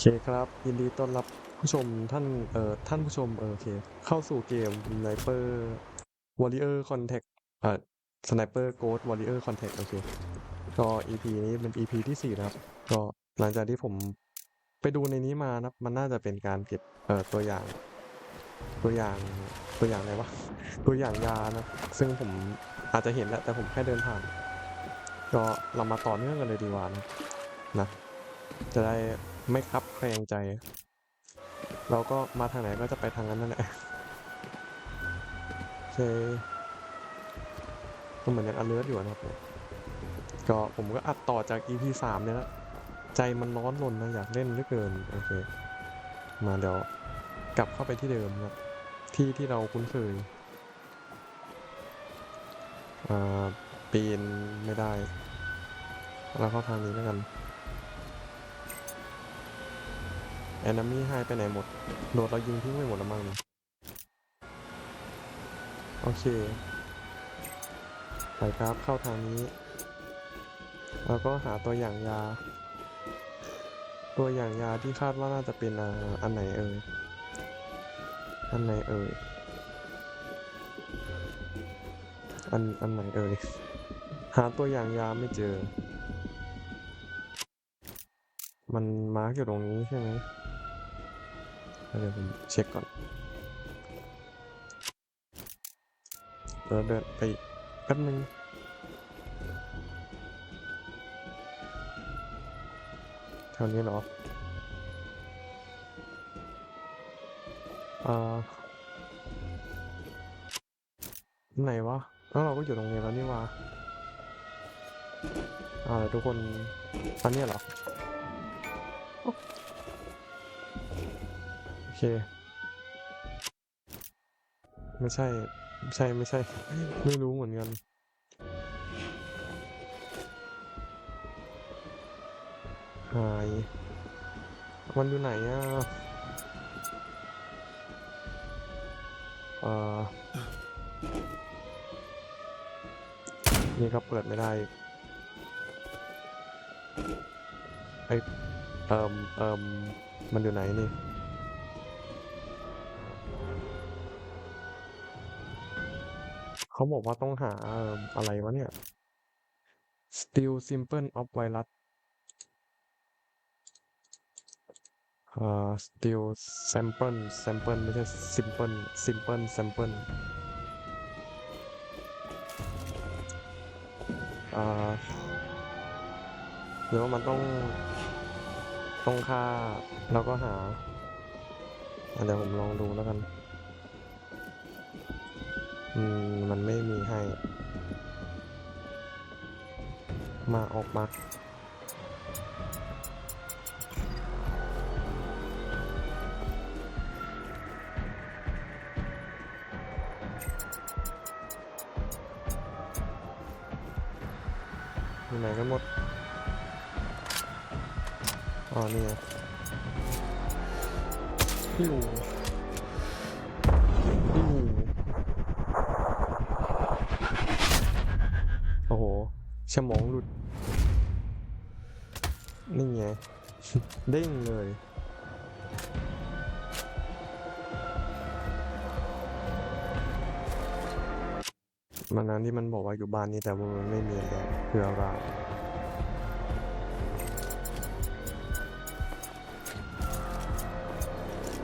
เคครับ ยินดีต้อนรับผู้ชมท่านเอ่อท่านผู้ชมเออโอเค เข้าสู่เกม Sniper Warrior Contact อ่า Sniper Ghost Warrior Contact โอเค ก็ EP นี้เป็น EP ที่สี่นะครับ ก็หลังจากที่ผมไปดูในนี้มานะมันน่าจะเป็นการเก็บเอ่อตัวอย่าง ตัวอย่างตัวอย่างอะไรวะ ตัวอย่างยานะ ซึ่งผมอาจจะเห็นแหละแต่ผมแค่เดินผ่าน ก็เรามาต่อเนื่องกันเลยดีกว่านะนะ จะได้ ไม่คับแคลงใจ เราก็มาทางไหนก็จะไปทางนั้นนั่นแหละโอเคก็เหมือนยังอเลิร์อยู่นะครับก็ผมก็อัดต่อจาก EP สามเนี่ยนะใจมันร้อนรนนะอยากเล่นเหลือเกินโอเคมาเดี๋ยวกลับเข้าไปที่เดิมนะครับ ที่ที่เราคุ้นเคยอ่าปีนไม่ได้เราเข้าทางนี้แล้วกัน แอนามี่หายไปไหนหมด โดดเรายิงทิ้งไปหมดแล้วมั้งเนี่ยโอเค ไปครับเข้าทางนี้ แล้วก็หาตัวอย่างยา ตัวอย่างยาที่คาดว่าน่าจะเป็นอันไหนเอ่ย อันไหนเอ่ย อันอันไหนเอ่ย หาตัวอย่างยาไม่เจอ มันมาร์กอยู่ตรงนี้ใช่ไหม เดี๋ยวผมเช็คก่อนเดี๋ยวเดินไปแป๊บนึงแถวนี้เหรออ่าไหนวะ แล้วเราก็อยู่ตรงนี้แล้วนี่วะอ่าทุกคนอันนี้เหรอ เค ไม่ใช่ไม่ใช่ไม่ใช่ ไม่รู้เหมือนกัน หาย มันอยู่ไหนอะเอ่อนี่ก็เปิดไม่ได้ไอเอิมเอิมมันอยู่ไหนนี่ เขาบอกว่าต้องหาอะไรวะเนี่ย still simple of virus อ่า still sample sample ไม่ใช่ simple simple sample อ่าหรือว่ามันต้องต้องค่าแล้วก็หาเดี๋ยวผมลองดูแล้วกัน อืม มันไม่มีให้ มาออกมาอยู่ไหนกันหมด อ๋อ นี่ไงปิ้ว สมองหลุด นี่ไงเด้งเลยมันนั้นที่มันบอกว่าอยู่บ้านนี้แต่ว่ามันไม่มีแล้วคืออะไร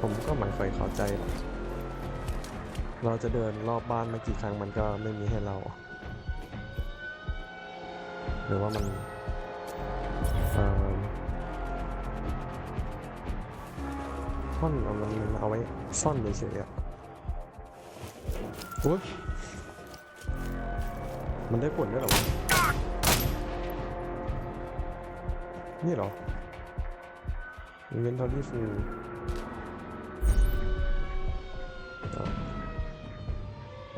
ผมก็ไม่ค่อยเข้าใจ เราจะเดินรอบบ้านมากี่ครั้งมันก็ไม่มีให้เรา หรือว่ามันเอ่อนเอามันมันเอาไว้ซ่อนเฉยๆอะอุ้ยมันได้ผลด้วยเหรอวะนี่เหรอ inventory full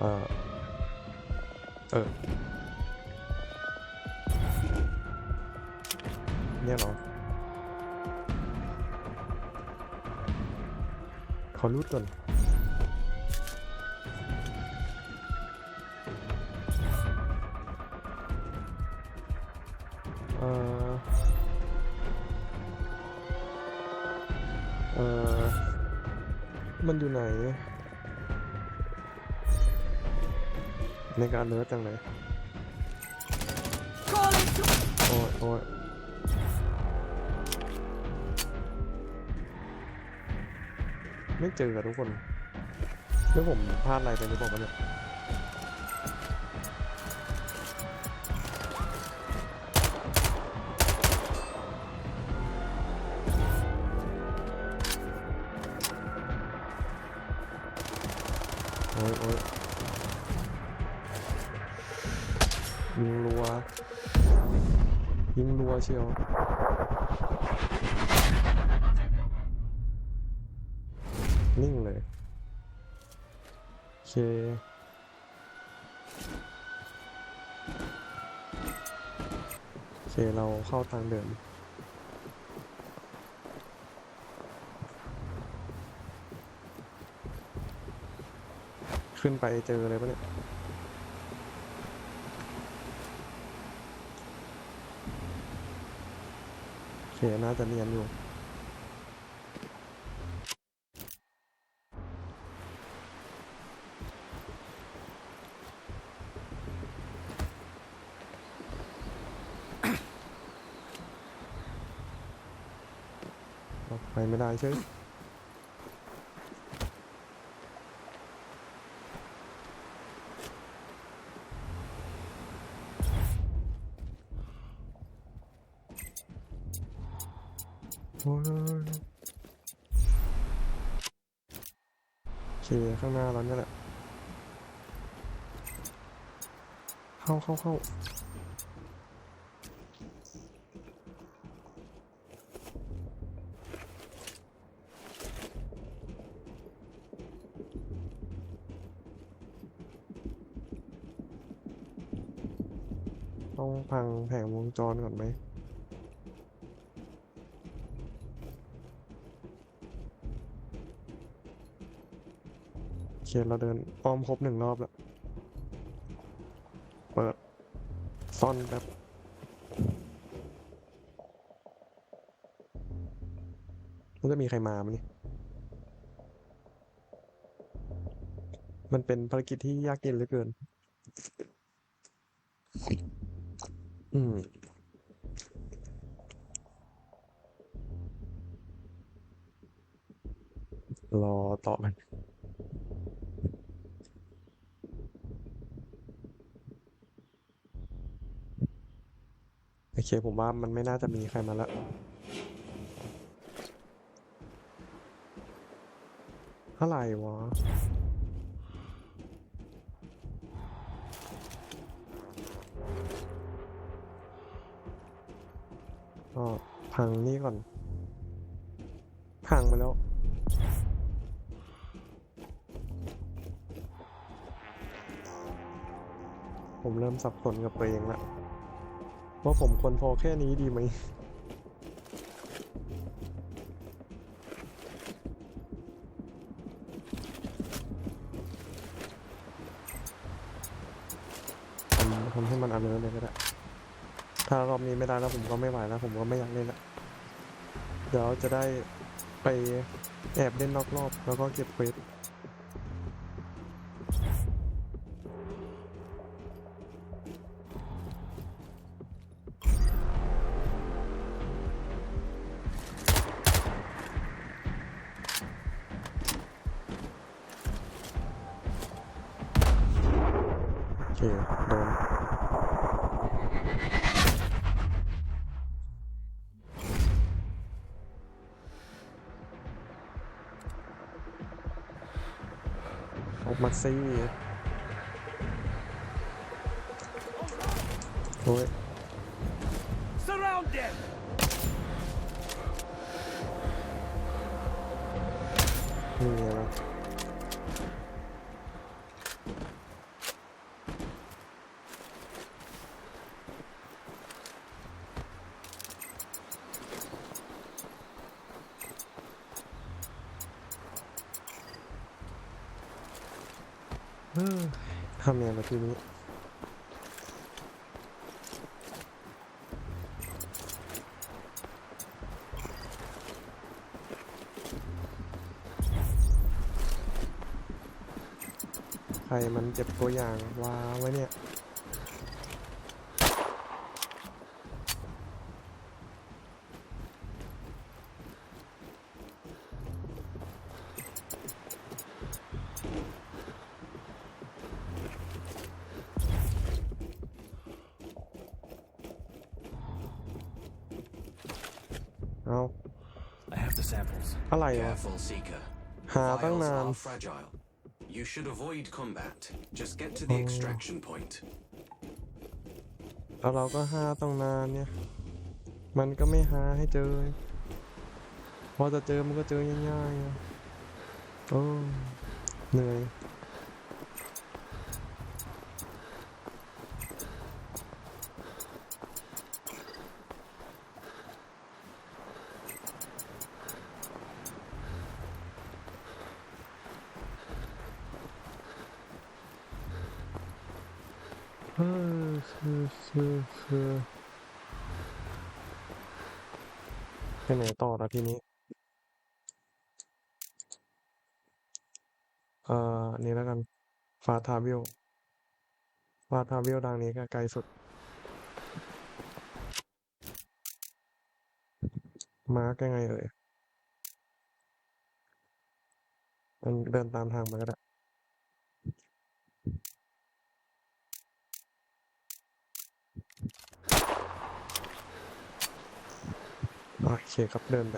อ่าเออ เนี่ยเหรอขอรูดก่อนเอ่อเออมันอยู่ไหน ในการเนื้อจังเลยโอ้ยโอ้ย ไม่เจอกับทุกคนหรือผมพลาดอะไรไปหรือเปล่าเนี่ยโอ้ยโอ้ยยิงรัวยิงรัวเชียว เค โอเค เราเข้าทางเดิมขึ้นไปเจอเลยปะเนี่ย โอเค น่าจะเนียนอยู่ ไม่ได้ใช่โอ้ยโอเคข้างหน้าเราเนี่ยแหละ เข้าเข้าเข้า ต้องพังแผงวงจรก่อนไหมโอเคเราเดินอ้อมครบหนึ่งรอบแล้ว เปิด ซ่อนแบบมันจะมีใครมาไหมนี่ มันเป็นภารกิจที่ยากเย็นเหลือเกิน อืม รอต่อมัน โอเค ผมว่ามันไม่น่าจะมีใครมาแล้วเท่าไหร่วะ พังนี่ก่อน พังไปแล้ว ผมเริ่มสับสนกับตัวเองละว่าผมควรพอแค่นี้ดีไหมทำทำให้มันอันเลิศเลยก็ได้ ถ้ารอบนี้ไม่ได้แล้วผมก็ไม่ไหวแล้วผมก็ไม่อยากเล่นละเดี๋ยวจะได้ไปแอบเล่นนอกรอบแล้วก็เก็บเควสโอเคโดน มาสิโอ้ย surround them. นี่ไงล่ะ มาทีนี้ใครมันเจ็บตัวอย่างว้าไว้เนี่ย วะ Careful, Seeker. หาตั้ง Vials นาน are fragile. You should avoid combat. Just get to the extraction point. แล้วเราก็หาต้องนานเนี่ย มันก็ไม่หาให้เจอ พอจะเจอมันก็เจอง่ายๆอะโอ้เหนื่อย ไปไหนต่อละทีนี้ เอ่อนี่แล้วกัน ฟาทาวิลฟาทาวิลดังนี้ก็ไกลสุด มาร์กยังไงเอ่ยมันเดินตามทางมาก็ได้ เคครับเดินไป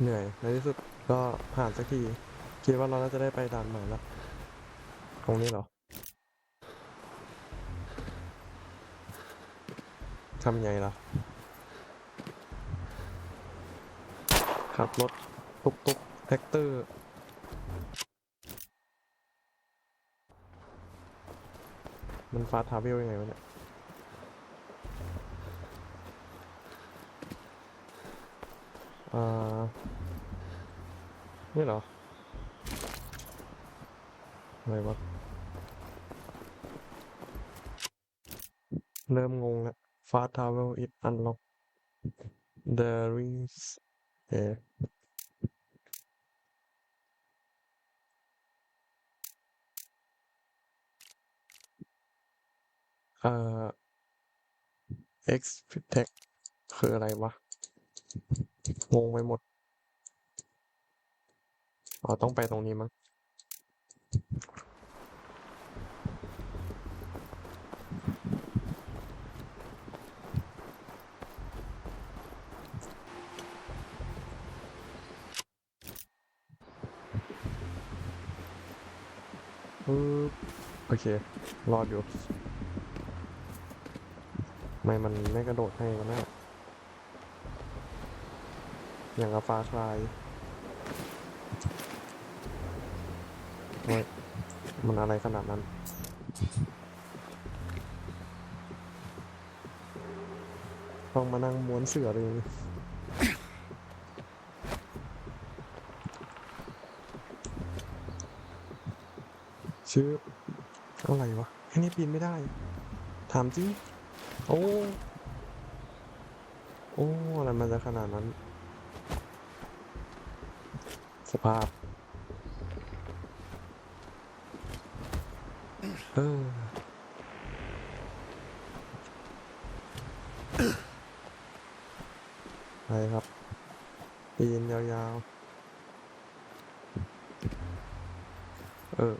เหนื่อยในที่สุดก็ผ่านสักที คิดว่าเราน่าจะได้ไปด่านใหม่แล้ว ตรงนี้เหรอทำไงล่ะ ขับรถตุกตุกแท็กเตอร์มันฟาทาเวลยังไงวะเนี่ยอ่านี่เหรอ อะไรวะ เริ่มงงแล้ว Fast Travel is unlocked There is เออเอ่อ X Tech คืออะไรวะ งงไปหมด อ๋อ ต้องไปตรงนี้มั้ง ปึ๊บโอ เค รอดอยู่ทำไม่มันไม่กระโดดให้วะเนะอย่างกับฟ้าคลายเฮ้ยมันอะไรขนาดนั้นต้องมานั่งม้วนเสือเลยชื่อ อะไรวะแค่นี้ปีนไม่ได้ ถามจริง โอ้ โอ้ อะไรมันจะขนาดนั้น สภาพ เออไปครับ ปีนยาวๆ เออ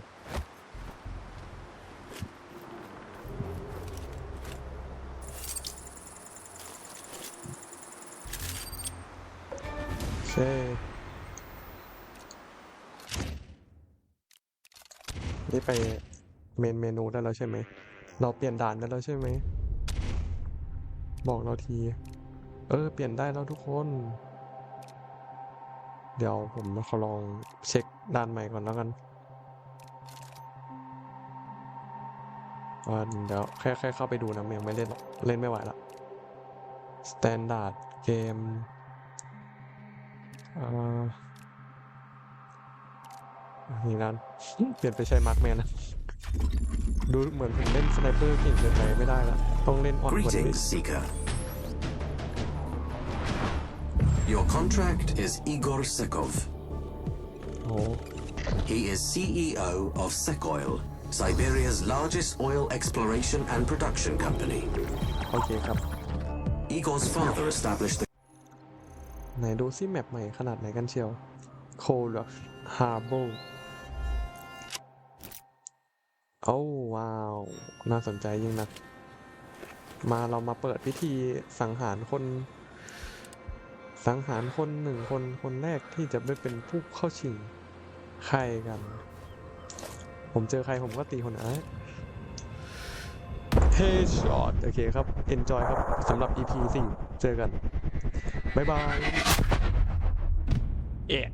โอเคนี่ไปเมนเมนูได้แล้วใช่ไหม เราเปลี่ยนด่านได้แล้วใช่ไหม บอกเราที เออ เปลี่ยนได้แล้วทุกคน เดี๋ยวผมขอลองเช็คด่านใหม่ก่อนแล้วกันเดี๋ยวแค่แค่เข้าไปดูนะยังไม่เล่นเล่นไม่ไหวละ Standard เกม อ่านี่นั้น เปลี่ยนไปใช้มาร์กแมนนะ ดูเหมือนผมเล่นสไนเปอร์เก่งเกินไปไม่ได้ละต้องเล่นออนกว่านี้ Greetings, Seeker. Your contract is Igor Sekov. โอ้ He is CEO of Sekoil, Siberia's largest oil exploration and production company. โอเคครับ Igor's father established the ไหนดูซิแมปใหม่ขนาดไหนกันเชียวโคลักฮาร์โบโอ้ว้าว น่าสนใจยิ่งนัก มาเรามาเปิดพิธีสังหารคน สังหารคนหนึ่งคนคนแรกที่จะไม่เป็นผู้เข้าชิง ใครกัน ผมเจอใครผมก็ตีคนนั้นเฮช็อตโอเคครับ enjoy ครับสำหรับ EP 4 เจอกัน บ๊ายบายเอะ